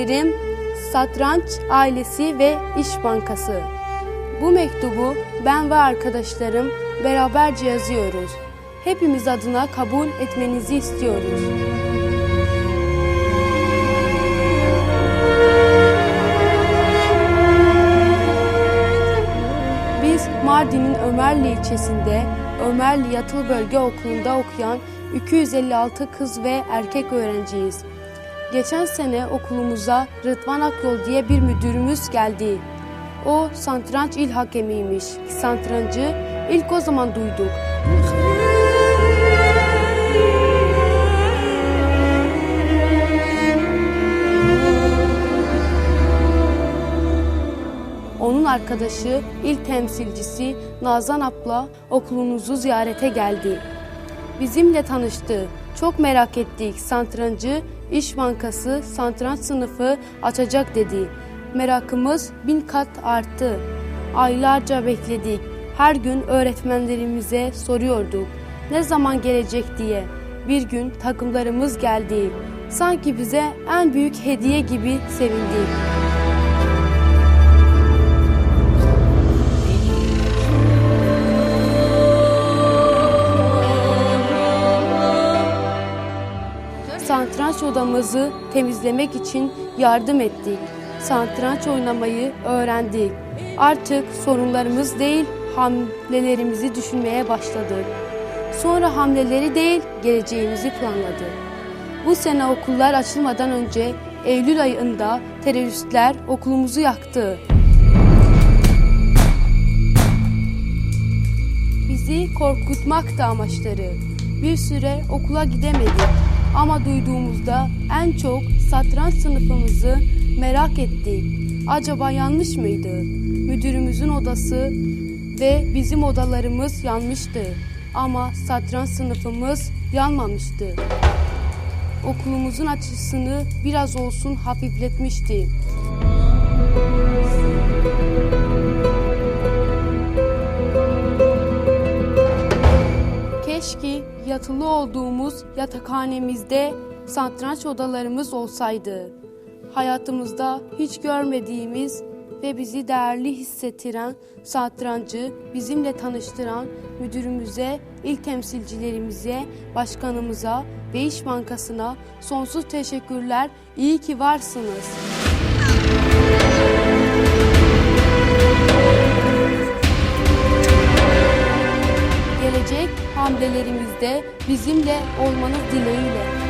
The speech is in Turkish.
Büyüklerim, Satranç Ailesi ve İş Bankası. Bu mektubu ben ve arkadaşlarım beraberce yazıyoruz. Hepimiz adına kabul etmenizi istiyoruz. Biz Mardin'in Ömerli ilçesinde Ömerli Yatılı Bölge Okulu'nda okuyan 256 kız ve erkek öğrenciyiz. Geçen sene okulumuza Rıdvan Akyol diye bir müdürümüz geldi. O santranç il hakemiymiş. Santrancı ilk o zaman duyduk. Onun arkadaşı, il temsilcisi Nazan abla okulunuzu ziyarete geldi. Bizimle tanıştı. Çok merak ettik. Santrancı İş Bankası santranç sınıfı açacak dedi. Merakımız bin kat arttı. Aylarca bekledik. Her gün öğretmenlerimize soruyorduk. Ne zaman gelecek diye. Bir gün takımlarımız geldi. Sanki bize en büyük hediye gibi sevindik. Odamızı temizlemek için yardım ettik. Santranç oynamayı öğrendik. Artık sorunlarımız değil, hamlelerimizi düşünmeye başladık. Sonra hamleleri değil, geleceğimizi planladık. Bu sene okullar açılmadan önce Eylül ayında teröristler okulumuzu yaktı. Bizi korkutmak da amaçları. Bir süre okula gidemedik ama duyduğumuzda en çok satranç sınıfımızı merak ettik. Acaba yanlış mıydı? Müdürümüzün odası ve bizim odalarımız yanmıştı. Ama satranç sınıfımız yanmamıştı. Okulumuzun açısını biraz olsun hafifletmişti. Keşke yatılı olduğumuz yatakhanemizde satranç odalarımız olsaydı. Hayatımızda hiç görmediğimiz ve bizi değerli hissettiren satrancı bizimle tanıştıran müdürümüze, il temsilcilerimize, başkanımıza ve İş Bankası'na sonsuz teşekkürler. İyi ki varsınız. Hamlelerimizde bizimle olmanız dileğiyle.